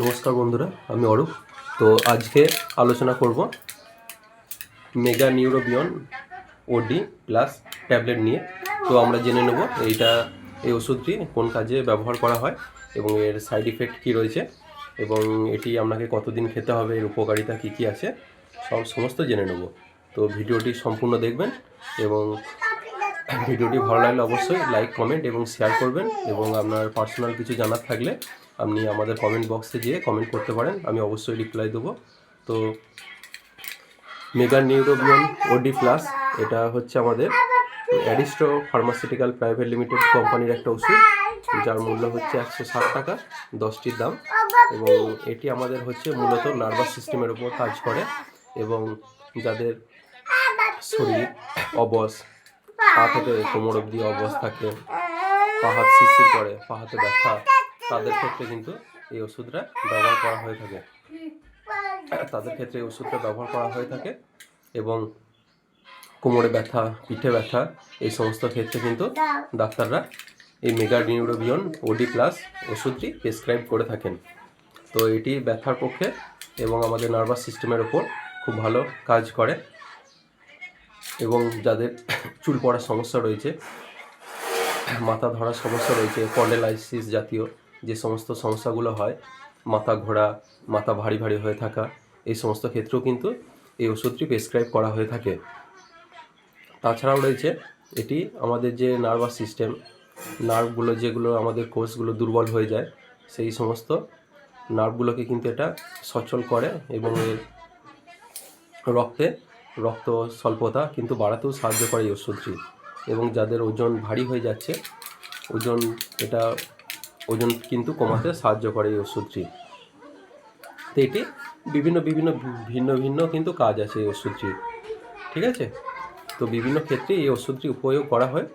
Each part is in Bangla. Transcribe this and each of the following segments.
নমস্কার বন্ধুরা, আমি অরূপ। তো আজকে আলোচনা করব মেগা নিউরোবিয়ন ওডি প্লাস ট্যাবলেট নিয়ে। তো আমরা জেনে নেব এইটা, এই ওষুধটি কোন কাজে ব্যবহার করা হয় এবং এর সাইড ইফেক্ট কী রয়েছে এবং এটি আপনাকে কতদিন খেতে হবে, এর উপকারিতা কী কী আছে, সব সমস্ত জেনে নেব। তো ভিডিওটি সম্পূর্ণ দেখবেন এবং ভিডিওটি ভালো লাগলে অবশ্যই লাইক কমেন্ট এবং শেয়ার করবেন এবং আপনার পার্সোনাল কিছু জানার থাকলে আপনি আমাদের কমেন্ট বক্সে গিয়ে কমেন্ট করতে পারেন, আমি অবশ্যই রিপ্লাই দেবো। তো মেগা নিউরোবিয়ন ওডি প্লাস, এটা হচ্ছে আমাদের অ্যারিস্টো ফার্মাসিউটিক্যাল প্রাইভেট লিমিটেড কোম্পানির একটা ওষুধ, যার মূল্য হচ্ছে একশো ষাট টাকা, দশটির দাম। এবং এটি আমাদের হচ্ছে মূলত নার্ভাস সিস্টেমের উপর কাজ করে এবং যাদের শরীর অবস পা থেকে কোমর অব্দি অবস থাকে, পা হাত করে, পা হাতে ব্যথা তাদের ক্ষেত্রে কিন্তু এই ওষুধটা ব্যবহার করা হয়ে থাকে। তাদের ক্ষেত্রে এই ওষুধটা ব্যবহার করা হয়ে থাকে এবং কোমরে ব্যথা, পিঠে ব্যথা এই সমস্ত ক্ষেত্রে কিন্তু ডাক্তাররা এই মেগা নিউরোবিয়ন ওডি প্লাস ওষুধটি প্রেসক্রাইব করে থাকেন। তো এটি ব্যথার পক্ষে এবং আমাদের নার্ভাস সিস্টেমের ওপর খুব ভালো কাজ করে এবং যাদের চুল পড়ার সমস্যা রয়েছে, মাথা ধরার সমস্যা রয়েছে পন্ডেলাইসিস জাতীয় যে সমস্ত সমস্যাগুলো হয়, মাথা ঘোরা, মাথা ভারী ভারী হয়ে থাকা, এই সমস্ত ক্ষেত্রেও কিন্তু এই ওষুধটি প্রেসক্রাইব করা হয়ে থাকে। তাছাড়াও রয়েছে এটি আমাদের যে নার্ভাস সিস্টেম নার্ভগুলো যেগুলো আমাদের কোষগুলো দুর্বল হয়ে যায়, সেই সমস্ত নার্ভগুলোকে কিন্তু এটা সচল করে এবং এর রক্তে, রক্ত স্বল্পতা কিন্তু বাড়াতেও সাহায্য করে এই ওষুধটি। এবং যাদের ওজন ভারী হয়ে যাচ্ছে, ওজন এটা ওজন কিন্তু কমাতে সাহায্য করে এই ওষুধটি। তো এটি বিভিন্ন বিভিন্ন, ভিন্ন ভিন্ন কিন্তু কাজ আছে এই ওষুধটির, ঠিক আছে? তো বিভিন্ন ক্ষেত্রে এই ওষুধটি উপয়োগ করা হয়।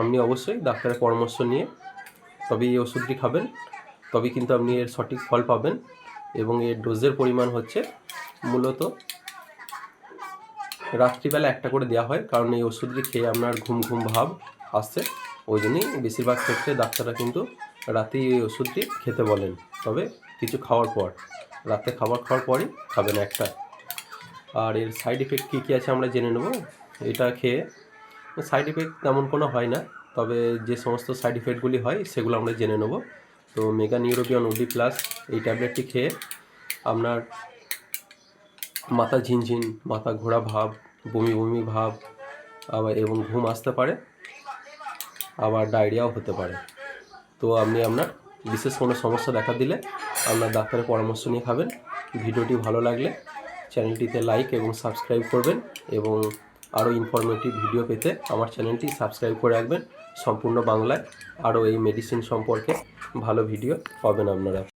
আপনি অবশ্যই ডাক্তারের পরামর্শ নিয়ে তবে এই ওষুধটি খাবেন তবে কিন্তু আপনি এর সঠিক ফল পাবেন এবং এর ডোজের পরিমাণ হচ্ছে মূলত রাত্রিবেলা একটা করে দেওয়া হয়, কারণ এই ওষুধটি খেয়ে আপনার ঘুম ঘুম ভাব আসছে। ওই জন্যই বেশিরভাগ ক্ষেত্রে ডাক্তাররা কিন্তু রাতে এই ওষুধটি খেতে বলেন। তবে কিছু খাওয়ার পর, রাতে খাবার খাওয়ার পরই খাবেন একটা। আর এর সাইড এফেক্ট কী কী আছে আমরা জেনে নেব। এটা খেয়ে সাইড এফেক্ট তেমন কোনো হয় না, তবে যে সমস্ত সাইড এফেক্টগুলি হয় সেগুলো আমরা জেনে নেব। তো মেগা নিউরোবিয়ন ওডি প্লাস এই ট্যাবলেটটি খেয়ে আপনার মাথা ঝিনঝিন, মাথা ঘোরা ভাব, বমি বমি ভাব, আবার এবং ঘুম আসতে পারে, আবার ডায়রিয়াও হতে পারে। তো আপনি আপনার বিশেষ কোনো সমস্যা দেখা দিলে আপনার ডাক্তারের পরামর্শ নিয়ে খাবেন। ভিডিওটি ভালো লাগলে চ্যানেলটিতে লাইক এবং সাবস্ক্রাইব করবেন এবং আরও ইনফরমেটিভ ভিডিও পেতে আমার চ্যানেলটি সাবস্ক্রাইব করে রাখবেন। সম্পূর্ণ বাংলায় আরও এই মেডিসিন সম্পর্কে ভালো ভিডিও পাবেন আপনারা।